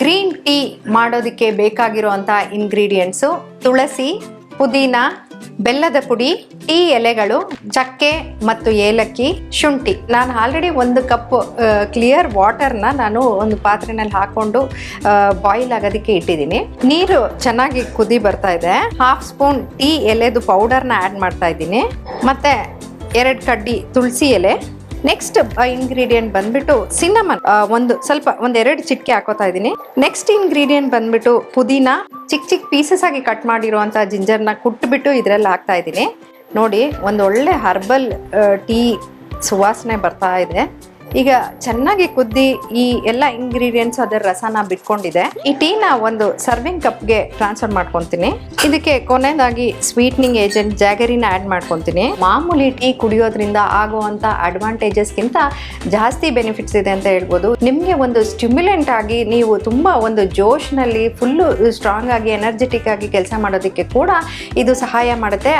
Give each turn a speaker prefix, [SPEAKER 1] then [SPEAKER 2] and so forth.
[SPEAKER 1] Green tea ಮಾಡೋದಕ್ಕೆ ಬೇಕಾಗಿರುವಂಥ ingredients ತುಳಸಿ, ಪುದೀನ, ಬೆಲ್ಲದ ಪುಡಿ, ಟೀ ಎಲೆಗಳು, ಚಕ್ಕೆ ಮತ್ತು ಏಲಕ್ಕಿ, ಶುಂಠಿ. ನಾನು ಆಲ್ರೆಡಿ ಒಂದು ಕಪ್ ಕ್ಲಿಯರ್ ವಾಟರ್ನ ನಾನು ಒಂದು ಪಾತ್ರೆನಲ್ಲಿ ಹಾಕೊಂಡು ಬಾಯ್ಲ್ ಆಗೋದಕ್ಕೆ ಇಟ್ಟಿದ್ದೀನಿ. ನೀರು ಚೆನ್ನಾಗಿ ಕುದಿ ಬರ್ತಾ ಇದೆ. ಹಾಫ್ ಸ್ಪೂನ್ ಟೀ ಎಲೆದು ಪೌಡರ್ನ ಆ್ಯಡ್ ಮಾಡ್ತಾ ಇದ್ದೀನಿ. ಮತ್ತು ಎರಡು ಕಡ್ಡಿ ತುಳಸಿ ಎಲೆ. ನೆಕ್ಸ್ಟ್ ಇಂಗ್ರೀಡಿಯೆಂಟ್ ಬಂದ್ಬಿಟ್ಟು ಸಿನ್ನಮನ್ ಒಂದು ಸ್ವಲ್ಪ ಒಂದ್ ಎರಡು ಚಿಟಿಕೆ ಹಾಕೋತಾ ಇದ್ದೀನಿ. ನೆಕ್ಸ್ಟ್ ಇಂಗ್ರೀಡಿಯೆಂಟ್ ಬಂದ್ಬಿಟ್ಟು ಪುದೀನ ಚಿಕ್ಕ ಚಿಕ್ಕ ಪೀಸಸ್ ಆಗಿ ಕಟ್ ಮಾಡಿರುವಂತ ನ ಕುಟ್ಬಿಟ್ಟು ಇದ್ರಲ್ಲಿ ಹಾಕ್ತಾ ಇದ್ದೀನಿ. ನೋಡಿ ಒಂದು ಒಳ್ಳೆ ಹರ್ಬಲ್ ಟೀ ಸುವಾಸನೆ ಬರ್ತಾ ಇದೆ. ಈಗ ಚೆನ್ನಾಗಿ ಕುದ್ದಿ ಈ ಎಲ್ಲ ಇಂಗ್ರೀಡಿಯೆಂಟ್ಸ್ ಅದರ ರಸನ ಬಿಟ್ಕೊಂಡಿದೆ. ಈ ಟೀನ ಒಂದು ಸರ್ವಿಂಗ್ ಕಪ್ಗೆ ಟ್ರಾನ್ಸ್ಫರ್ ಮಾಡ್ಕೊತೀನಿ. ಇದಕ್ಕೆ ಕೊನೆಯದಾಗಿ ಸ್ವೀಟ್ನಿಂಗ್ ಏಜೆಂಟ್ ಜಾಗರಿನ ಆ್ಯಡ್ ಮಾಡ್ಕೊತೀನಿ. ಮಾಮೂಲಿ ಟೀ ಕುಡಿಯೋದ್ರಿಂದ ಆಗುವಂಥ ಅಡ್ವಾಂಟೇಜಸ್ಗಿಂತ ಜಾಸ್ತಿ ಬೆನಿಫಿಟ್ಸ್ ಇದೆ ಅಂತ ಹೇಳ್ಬೋದು. ನಿಮಗೆ ಒಂದು ಸ್ಟಿಮ್ಯುಲೆಂಟ್ ಆಗಿ ನೀವು ತುಂಬ ಒಂದು ಜೋಶ್ನಲ್ಲಿ ಫುಲ್ಲು ಸ್ಟ್ರಾಂಗ್ ಆಗಿ ಎನರ್ಜೆಟಿಕ್ ಆಗಿ ಕೆಲಸ ಮಾಡೋದಕ್ಕೆ ಕೂಡ ಇದು ಸಹಾಯ ಮಾಡುತ್ತೆ.